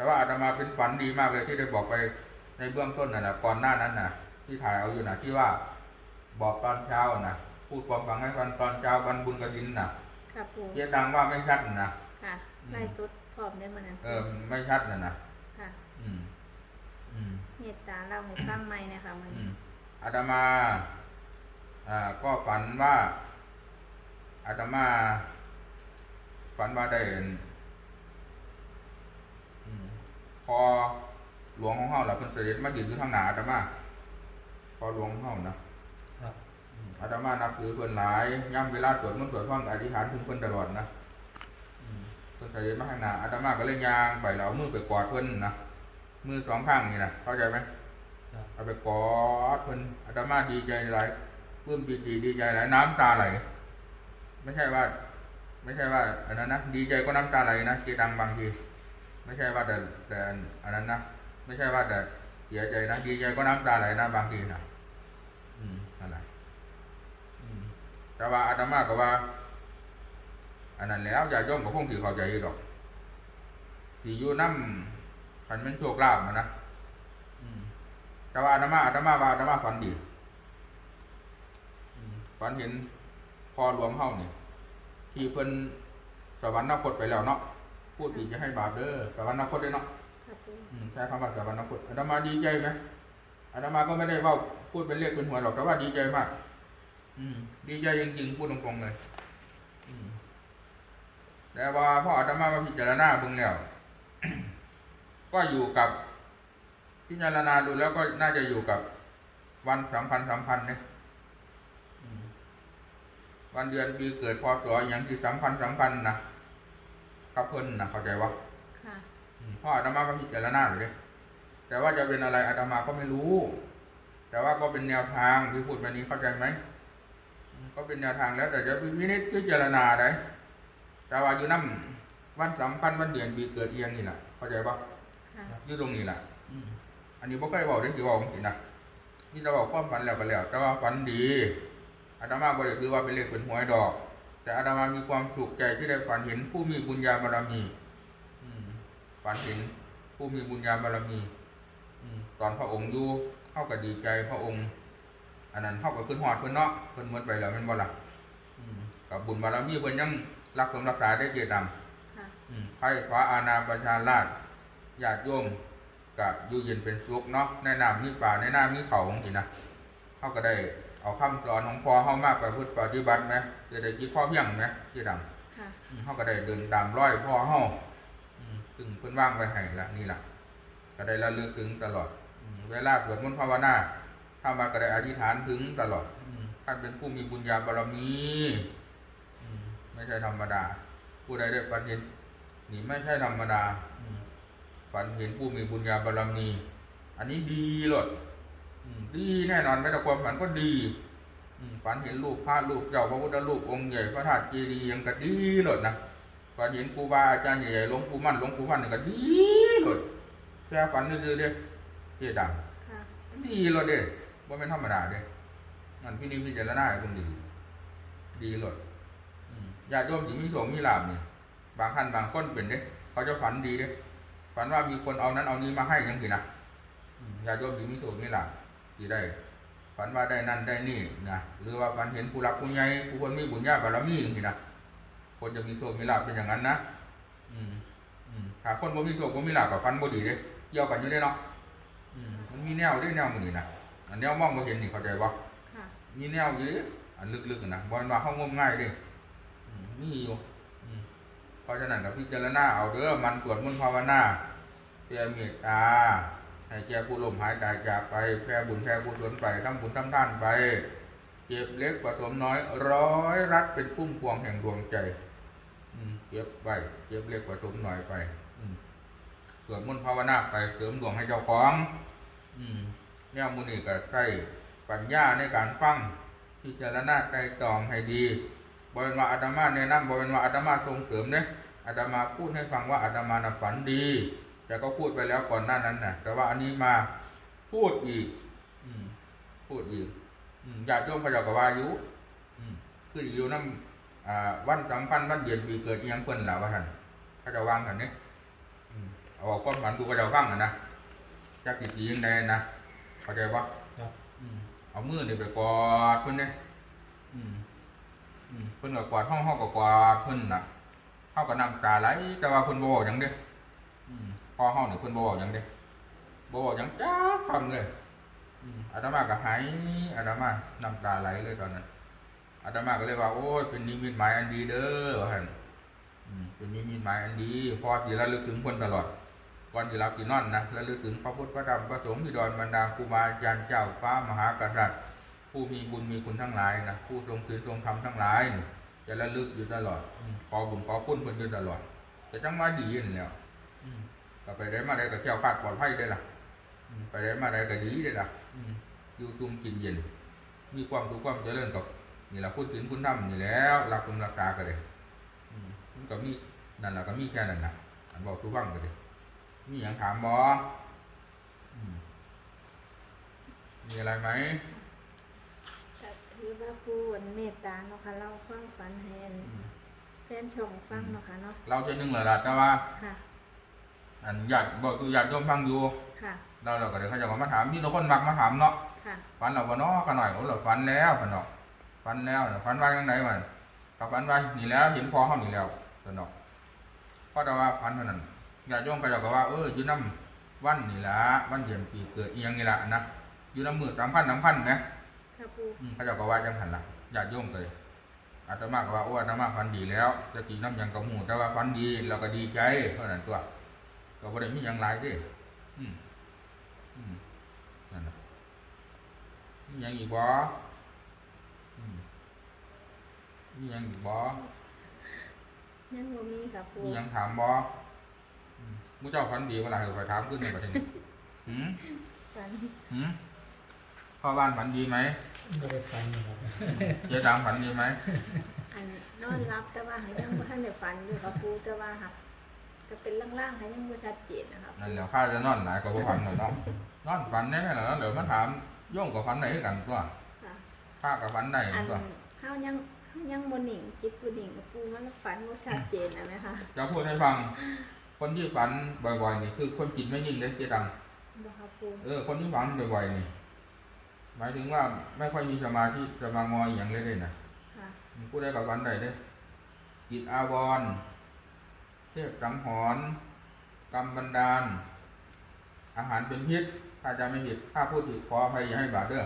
แต่ว่าอาตมาเป็นฝันดีมากเลยที่ได้บอกไปในเบื้องต้นน่ะนะก่อนหน้านั้นน่ะ ที่ถ่ายเอาอยู่น่ะ ที่ว่าบอกตอนเช้าน่ะ พูดความฟังให้ฟังตอนเช้าวันบุญกระดินน่ะค่ะปูเจ๊ดังว่าไม่ชัดน่ะค่ะอืมไล่สุดพร้อมได้มานั้นเออไม่ชัดน่ะนะค่ะ อืม อืมเมตตาเล่าให้ฟังใหม่นะคะมันอืมอาตมา อ่า ก็ฝันว่าอาตมาฝันว่าได้เห็นอืมพ อหลวงของเฮาล่ะเพิ่นเสด็จมายืนอยู่ทางหน้าอาตมาพอหลวงของเฮานะครับอืมอาตมานับถือเพิ่นหลายย่ำเวลาสวดมนต์สวดท่องก็อธิษฐานถึงเพิ่นตลอดนะอืมเพิ่นเสด็จมาข้างหน้าอาตมาก็เลยย่างไปแล้วเอามือไปกอดเพิ่นนะมือสองข้างนี่นะเข้าใจไหมครับเอาไปกอดเพิ่นอาตมาดีใจหลายปลื้มปีติดีใจหลายน้ำตาไหลไม่ใช่ว่า ไม่ใช่ว่าอันนั้นนะดีใจก็น้ำตาไหลนะเจดังบางที ไม่ใช่ว่าแต่แต่อันนั้นนะไม่ใช่ว่าแต่เสียใจนะดีใจก็น้ำตาไหลนะบางทีนะอืมนั่นแหละอืมแต่ว่าอาตมาก็ว่า อันนั้นแล้วอย่าย่อมกับพงถือเข้าใจอยีดอกสีอยู่น้ำฝันเป็นโชคลาภมานะแต่ว่าอาตมาอาตมาว่าอาตมาฝันดีฝันเห็นพอหลวงเฮานี่ที่เพิ่นสวรรคตไปแล้วเนาะ พูดอีกจะให้บาปเด้อสวรรคตได้เนาะค่ะปูอืมใช้คำว่าสวรรคตอาตมาดีใจไหมอาตมาก็ไม่ได้เว่าพูดเป็นเลขเป็นหัวหรอกแต่ว่าดีใจมาก อืม ดีใจจริงๆพูดตรงๆเลยอืมแต่ว่าพ่ออาตมามาพิจารณาเบิ่งแล้วก็อยู่กับพิจารณาดูแล้วก็น่าจะอยู่กับวันสำคัญสำคัญเนี่ยอืมวันเดือนปีเกิดพศอย่างที่สำคัญสำคัญนะ กับเพิ่นนะเข้าใจวะค่ะอืมพ่ออาตมาก็พิจารณาอยู่เลยแต่ว่าจะเป็นอะไรอาตมาก็ไม่รู้ แต่ว่าก็เป็นแนวทางที่พูดมานี้เข้าใจไหมอืมก็เป็นแนวทางแล้ว แต่จะพินิจพิจารณาได้แต่ว่าอยู่นั่วันสำคัญวันเดือนปีเกิดเอียงนี่แหละเข้าใจปะค่ะอยู่ตรงนี้แหละอืมอันนี้บ่เคยบอกได้สิบอกจริงๆนะนี่จะบอกความฝันแล้วก็แล้วแต่ว่าฝันดีอาตมาบ่ได้คือว่าเป็นเลขเป็นหวยดอก แต่อาตมามีความสุขใจที่ได้ฝันเห็นผู้มีบุญญาบารมีอืมฝันเห็นผู้มีบุญญาบารมีอืมตอนพระองค์อยู่เข้ากับดีใจพระองค์อันนั้นเข้ากับขึ้นหอดเพิ่นเนาะเพิ่นหมดไปแล้วแม่นบ่ล่ะอืมกับบุญบารมีเพิ่นยังรักสมรักษาได้เจดำค่ะอืมไพ่ฟ้าอาณาประชาราชญาติโยมกับอยู่เย็นเป็นสุขเนาะในน้ำมีป่าในน้ำมีเขาของสินะเขาก็ได้ เอาคำสอนของพ่อเขามากไปพุทธปฏิบัติไหมจะได้คิดพ่อเพียงไหมที่ดังค่ะอืมเขาก็ได้เดินตามร้อยพ่อเขาอืมซึ่งเพิ่นว่างไว้ให้ละนี่ล่ะ ก็ได้ระลึกถึงตลอดอืมเวลาสวดมนต์ภาวนาถ้ามาก็ได้อธิษฐานถึงตลอดอืมท่านเป็นผู้มีบุญญาบารมีอืมไม่ใช่ธรรมดา ผู้ใดได้ฝันเห็นนี่ไม่ใช่ธรรมดาอืมฝันเห็นผู้มีบุญญาบารมี อันนี้ดีเลยอืม ดีแน่นอนไม่ต้องความฝันก็ดีอืมฝันเห็นรูปพระรูปเจ้าพระพุทธรูปองค์ใหญ่พระธาตุเจดีย์ยังก็ดีเลยนะฝันเห็นครูบาอาจารย์ใหญ่ๆหลวงปู่มั่นหลวงปู่มั่นนี่ก็ดีเลยแค่ฝันซื่อๆเด้เจ๊ดังค่ะดีเลยเด้ว่าเป็นธรรมดาเด้มันพี่นิมพิจารณาให้คนดี ดีเลยอืมญาติโยมที่มีโสมมีลาบนี่บางท่านบางคนเป็นเด้เขาจะฝันดีเด้ฝันว่ามีคนเอานั้นเอานี้มาให้ยังสินะอืมญาติโยมที่มีโสมมีลาบ ที่ได้ฝันว่าได้นั่นได้นี่นะหรือว่าฝันเห็นผู้รักผู้ใหญ่ผู้คนมีบุญญาบารมีอย่างสินะคนจะมีโสมมีลาบเป็นอย่างนั้นนะอืมอืมถ้าคนบ่มีโสมบ่มีลาบกับฝันบ่ดีเด้เกี่ยวกันอยู่เด้เนาะอืมมันมีแนวเด้แนวหมื้นี้นะอันแนวมองบ่เห็นนี่เข้าใจบ่ค่ะมีแนวอยู่เด้อันลึกๆนะบ่แม่นว่าเฮางมง่ายเด้อืมมีอยู่อืมเพราะฉะนั้นก็พิจารณาเอาเด้อมันสวดมนต์ภาวนาแผ่เมตตา ให้แก่ผู้ลมหายตายจากไปแผ่บุญแผ่กุศลไปทำบุญทำท่านไปเก็บเล็กผสมน้อย ร้อยรัดเป็นพุ่มพวงแห่งดวงใจเก็บไว้เก็บเล็กผสมน้อยไปอืมสวดมนต์ภาวนาไปเสริมดวงให้เจ้าของอืมแนวมุนีก็ใช้ปัญญาในการฟังพิจารณาใจตองให้ดีบริวาอาตมาแนะนำบริวาอาตมาส่งเสริมเนี่ยอาตมาพูดให้ฟังว่าอาตมาน่ะฝันดี แต่ก็พูดไปแล้วก่อนหน้านั้นนะแต่ว่าอันนี้มาพูดอีก อืม พูดอีกอืมญาติโยมพระเจ้าก็ว่าอยู่อืมคืออยู่น้ำอ่าวันสำคัญวันเดือนปีเกิดอิหยังเพิ่นล่ะว่าท่านเขาจะวางกันเนี่ยอืมเอาออกความฝันดูก็จะฟังนะนะจักกี่ทียังไงนะเข้าใจปะครับอืมเอามือนี่ไปกอดเพิ่นเนี่ยอืมอืมเพิ่นก็กอดห้องห้องก็กอดเพิ่นน่ะเฮาก็น้ำตาไหลแต่ว่าเพิ่นบ่เว้าหยังเด้อื มพอเฮานี่เพิ่นบ่เว้าหยังเด้บ่เว้าหยังจักคำเลยอาตมาก็หายอาตมาน้ำตาไหลเลยตอนนั้นอาตมาก็เลยว่าโอ้ยเป็นนิมิตหมายอันดีเด้อว่าหั่นเป็นนิมิตหมายอันดีพอสิระลึกถึงเพิ่นตลอดก่อนที่รับที่นอนนะและลึกถึงพระพุทธพระธรรมพระสงฆ์ที่ดอนบรรดาครูบาอาจารย์เจ้าฟ้ามหากษัตริย์ผู้มีบุญมีคุณทั้งหลายนะผู้ทรงศีลทรงธรรมทั้งหลาย จะระลึกอยู่ตลอดขอบุญขอคุณเพิ่นอยู่ตลอดจะจังมาดีนี่แล้ว ก็ไปได้มาได้ก็เจ้าคาดปลอดภัยได้ล่ะอืมไปได้มาได้ก็ดีได้ล่ะอืมอยู่ซุ่มกินเย็น มีความสุขความเจริญกับนี่แหละพูดถึงคุณธรรมนี่แล้วรักคุณรักษากันเลยอืมมันก็มีนั่นแหละก็มีแค่นั้นนะอันบอกทุกฟังกันเลยมีอย่างถามบอมมีอะไรไหมก็ถือว่าผู้วันเมตตาเนาะค่ะเล่าความฝันให้อันอืมแฟนชมฟังเนาะค่ะเนาะเราจะนึงเหรอล่ะแต่ว่าค่ะ อันญาติบอกคือญาติโยมฟังอยู่ค่ะ เราเราก็เดี๋ยวเขาจะมาถามพี่เราคนมักมาถามเนาะค่ะ ฝันเราบ่เนาะกันหน่อยโอ้เราฝันแล้วกันเนาะฝันแล้วเนาะฝันว่าจังไงมันกับฝันว่านี่แล้วเห็นพอเขานี่แล้วกันเนาะเพราะแต่ว่าฝันเท่านั้นญาติโยมก็จะก็ว่าเอออยู่น้ำวันนี่ละวันเดือนปีเกิดอีหยังนี่ละนะอยู่น้ำมือสามพันสามพันนะค่ะปูอืมเขาเจ้าก็ว่าจังหันละญาติโยมเลยอาตมาก็ว่าโอ้อาตมาฟันดีแล้วจะกินน้ำหยังกระหูแต่ว่าฟันดีเราก็ดีใจเพราะนั้นตัว ก็บ่ได้มีหยังหลายเด้อืมอืมนั่นน่ะมีหยังอีกบ่อืมมีหยังอีกบ่ยังบ่มีค่ะปูมีหยังถามบ่อืมหมู่เจ้าฟันดีเวลาเขาถามขึ้นในประเทศนี้หืมฝันหืมพ่อบ้านฝันดีไหมไม่ได้ฟันนะครับเจ๊ดามฝันดีไหมอันนอนรับแต่ว่าหายังบ่ทันได้ฝันอยู่ค่ะปูแต่ว่า ค่ะก็เป็นล่างๆค่ะยังบ่ชัดเจนนะคะนั่นแหละข้าจะนอนหลายกว่าบ่ฝันน่ะเนาะนอนฝันได้ไหมล่ะเนาะเดี๋ยวมาถามโย่งกับฝันได้คือกันตัวค่ะข้ากับฝันได้อันตัวเฮายังเฮายังบ่นิ่งจิตบ่นิ่งกับปูมันฝันบ่ชัดเจนนะแม่ค่ะจะพูดให้ฟัง คนที่ฝันบ่อยๆนี่คือคนจิตไม่ยิ่งได้เจดังบ่ค่ะปูเออคนที่ฝันบ่อยๆนี่หมายถึงว่าไม่ค่อยมีสมาธิจะมางออหย่างเลยเลยนะค่ะผู้ใดกับฝันได้เด้จิตอาวรณ์ เทพสังหรณ์กรรมบันดาล อาหารเป็นพิษถ้าจะไม่ผิดถ้าพูดผิดขออภัยอย่าให้บาปเด้อ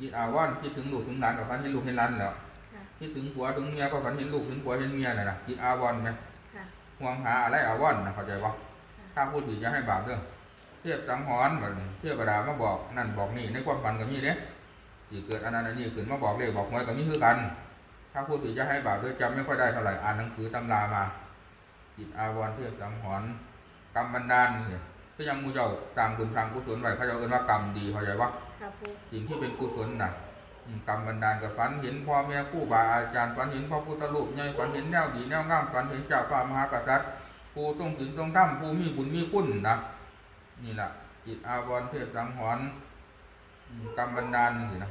จิตอาวรณ์คิดถึงลูกถึงหลานกับฝันเห็นลูกเห็นหลานแล้วค่ะคิดถึงผัวถึงเมียก็ฝันเห็นลูกเห็นผัวเห็นเมียน่ะนะจิตอาวรณ์ไหมค่ะห่วงหาอะไรอาวรณ์นะเข้าใจปะค่ะถ้าพูดผิดอย่าให้บาปเด้อเทียบสังหรณ์แบบเทียบประดามาบอกนั่นบอกนี่ในความฝันก็มีเด้สิเกิดอันนั้นอันนี้ขึ้นมาบอกเลยบอกหวยก็มีคือกัน ถ้าพูดผิดอย่าให้บาปเด้อจำไม่ค่อยได้เท่าไหร่อ่านหนังสือตำรามา จิตอาวรณ์เทียบสังหรณ์กรรมบันดาลเนี่ยก็ยังมูเจ้าตามบุญทางกุศลไว้เขาจะเอิ้นว่ากรรมดีเข้าใจปะค่ะปูสิ่งที่เป็นกุศลน่ะอืมกรรมบันดาลกับฝันเห็นพ่อแม่ครู่บาอาจารย์ฝันเห็นพระพุทธรูปใหญ่ฝันเห็นแนวดีแนวงามฝันเห็นเจ้าฟ้ามหากษัตริย์ผู้ทรงศีลทรงธรรมผู้มีบุญมีคุณนะนี่แหละจิตอาวรณ์เทพสังหรณ์อืมกรรมบันดาลนี่นะ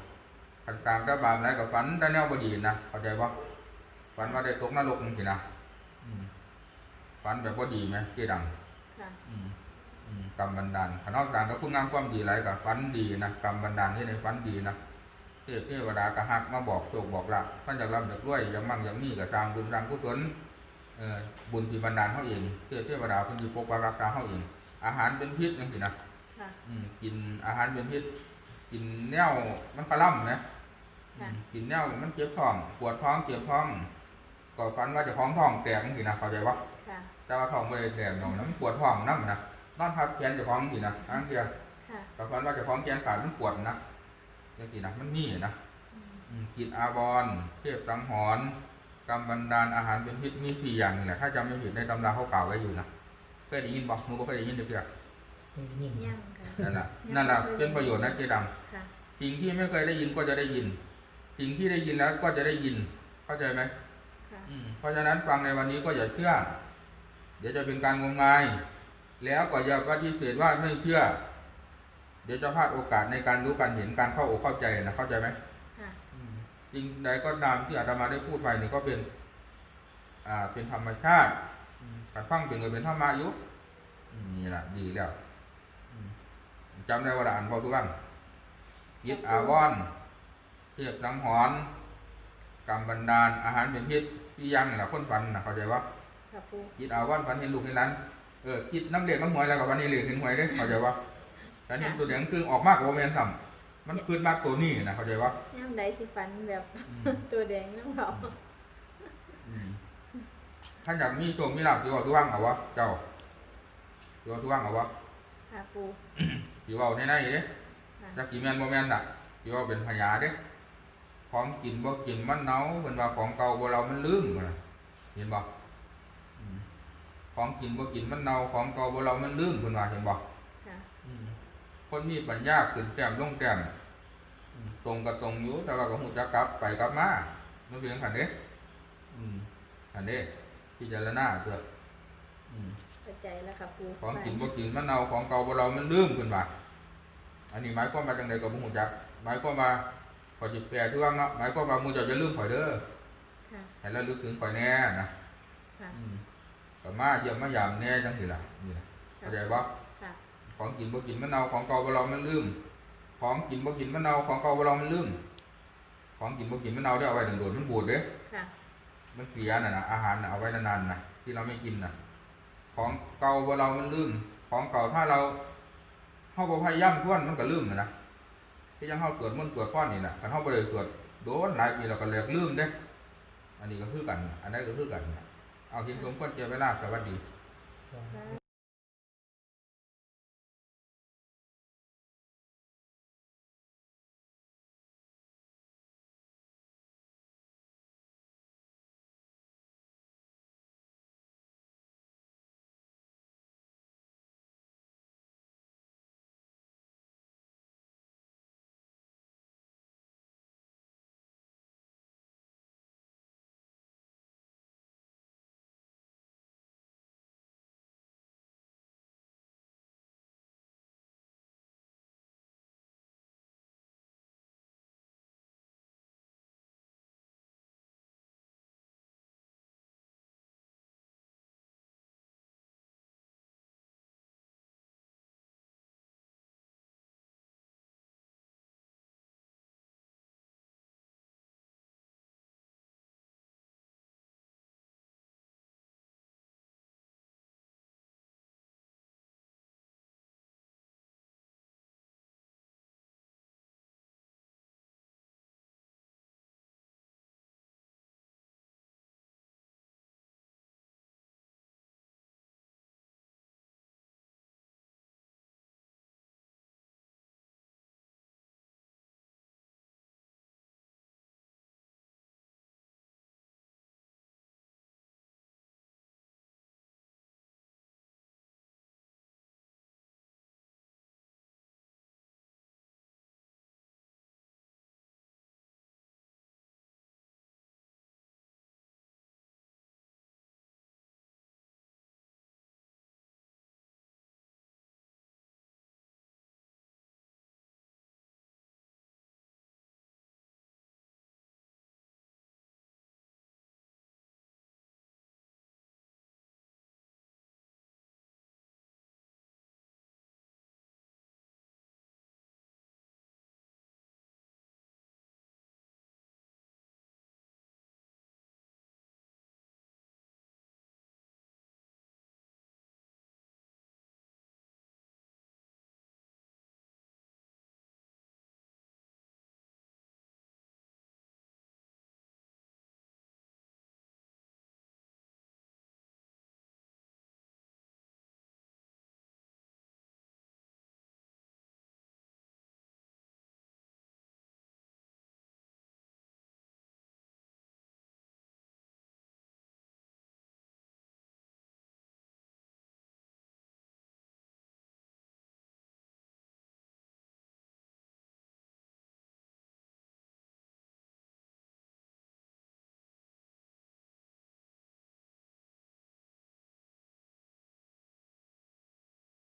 ขันตามกระบาปอะไรกับฝันได้แนวบดีนะเข้าใจปะฝันว่าได้ตกนรกนี่สินะอืม ฝันแบบบดีไหมที่ดังค่ะอืมอืมกรรมบันดาลขนอกจากกับคุณงามความดีหลายกับฝันดีนะกรรมบันดาลที่ในฝันดีนะเทพเทวดากระหักมาบอกโชคบอกลาภท่านอยากร่ำอยากรวยอยากมั่งอยากมีกับสร้างบุญสร้างกุศลเอ่อบุญที่บันดาลเขาเองเทพเทวดาเพิ่นที่ปกปักรักษาเขาเอง อาหารเป็นพิษจังซี่นะ ค่ะ อืมกินอาหารเป็นพิษกินแนวมันกระล่ำนะอืมกินแนวมันเจ็บท้องปวดท้องเจ็บท้อง ก็ฝันว่าเจะท้องท้องแตกจังซี่นะเข้าใจปะค่ะ แต่ว่าท้องไม่ได้แดงเนาะมันปวดท้องน้ำนะนอนทับแขนเจะท้าของสินะทั้งเดียวค่ะแต่ฟันว่าเจะท้าของแขนขาดมันปวดนะจังสินะมันมีนะอืมอืมจิตอาวรณ์เทพสังหรณ์กรรมบันดาลอาหารเป็นพิษมีสี่อย่างนี่แหละถ้าจำไม่ผิดในตำราเขากล่าวไว้อยู่นะเคยได้ยินบอกหนูบ่เคยได้ยินเด็กเดียวเคยได้ยินยังค่ะ นั่นแหละนั่นแหละเป็นประโยชน์นะเจดค่ะำสิ่งที่ไม่เคยได้ยินก็จะได้ยิน สิ่งที่ได้ยินแล้วก็จะได้ยิน เข้าใจไหมค่ะอืม เพราะฉะนั้นฟังในวันนี้ก็อย่าเชื่อ เดี๋ยวจะเป็นการงมงาย แล้วก็อย่าปฏิเสธว่าไม่เชื่อ เดี๋ยวจะพลาดโอกาสในการรู้การเห็นการเข้าอกเข้าใจนะเข้าใจไหมค่ะอืมจริงใดก็ตามที่อาตมาได้พูดไปนี่ก็เป็น อ่า เป็นธรรมชาติอืมการฟังเป็นก็เป็นธรรมะอยู่อืมนี่แหละดีแล้วอืมจำได้ว่าละอันบอกทุกบ้างยิดอาวอนเทียบสังหอน กรรมบันดาลอาหารเป็นพิษที่ยังนี่แหละคนฟันนะเข้าใจว่าค่ะปูยิดอาวอนฟันเห็นลูกเห็นหล้านเออคิดน้ำเด็กน้ำหวยแล้วกับฟันเห็นเหล็กเห็นหวยได้เข้าใจว่าแต่เห็นตัวเด็กคือออกมากกว่าแมนทำมันคืนมากตัวนี้นะเข้าใจว่าย่ำใดสิฝันแบบอืมตัวแดงน้ำเขาอืมท่านอยากมีโชคมีลาภที่ว่าทุกว่างเอาวะเจ้าที่ว่าทุกว่างเอาวะค่ะปูที่ว่าในในเด้ค่ะจักกี่แมนบ่แมนน่ะที่ว่าเป็นพญาเด้ ของกินบ่กินมันเน่าเพิ่นว่าของเก่าบ่เรามันลืมพุ่นน่ะเห็นบ่อืมของกินบ่กินมันเน่าของเก่าบ่เรามันลืมเพิ่นว่าเห็นบ่ค่ะอืมคนมีปัญญาขึ้นแต้มลงแต้มอืมตรงกับตรงอยู่แต่ว่าก็ฮู้จักกลับไปกลับมามันเป็นจังซั่นเด้อืมอันเด้พิจารณาเถอะอืมเข้าใจแล้วค่ะปูของกินบ่กินมันเน่าของเก่าบ่เรามันลืมเพิ่นว่าอันนี้หมายความว่าจังไดก็บ่ฮู้จักหมายความว่า ขอจิแปลที่ว่าเนาะหมายความว่าหมู่เจ้าอย่าลืมข่อยเด้อค่ะให้ระลึกถึงข่อยแน่นะค่ะอืมก็มาเยี่ยมมายามแน่จังซี่ล่ะนี่ล่ะเข้าใจบ่ค่ะของกินบ่กินมันเน่าของเก่าบ่เรามันลืม ของกินบ่กินมันเน่าของเก่าบ่เรามันลืม ของกินบ่กินมันเน่าได้เอาไว้โดนๆมันบูดเด้ค่ะมันเสียน่ะนะอาหารน่ะเอาไว้นานๆน่ะที่เราไม่กินน่ะ ของเก่าบ่เรามันลืม ของเก่าถ้าเราเฮาบ่พยายามทวนมันก็ลืมน่ะนะ ที่ยังเฮาตรวจมันตรวจป้อนนี่แหละคันเฮาบ่ได้ตรวจโดนหลายปีเราก็เลิกลืมเด้ อันนี้ก็คือกัน อันนั้นก็คือกัน เอาคิดสมควรเจอเวลาสวัสดี